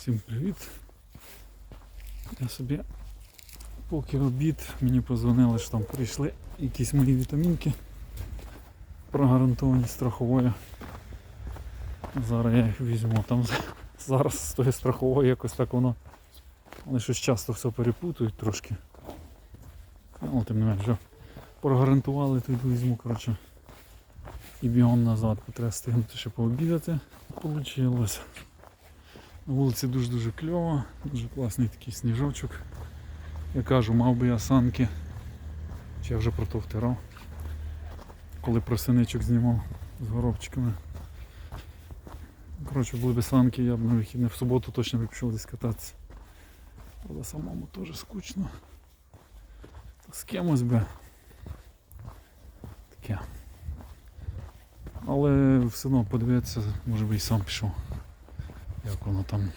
Всім привіт. Я собі поки обід, мені позвонили, що там прийшли якісь мої вітамінки прогарантовані страховою. Зараз я їх візьму. Там зараз з тої страхової якось так воно. Вони щось часто все перепутують трошки. Ну, тим не менше, вже прогарантували, то йду візьму, коротше. І бігом назад, треба стигнути ще пообідати. Получилось. Вулиці дуже-дуже кльово, дуже класний такий сніжочок. Я кажу, мав би я санки. Чи я вже про то втирав. Коли про синичок знімав з горобчиками. Коротше, були б санки, я б на вихідне в суботу точно би пішов десь кататися. Але самому теж скучно. Та з кимось би. Таке. Але все одно подивитися, може би і сам пішов. Як воно там?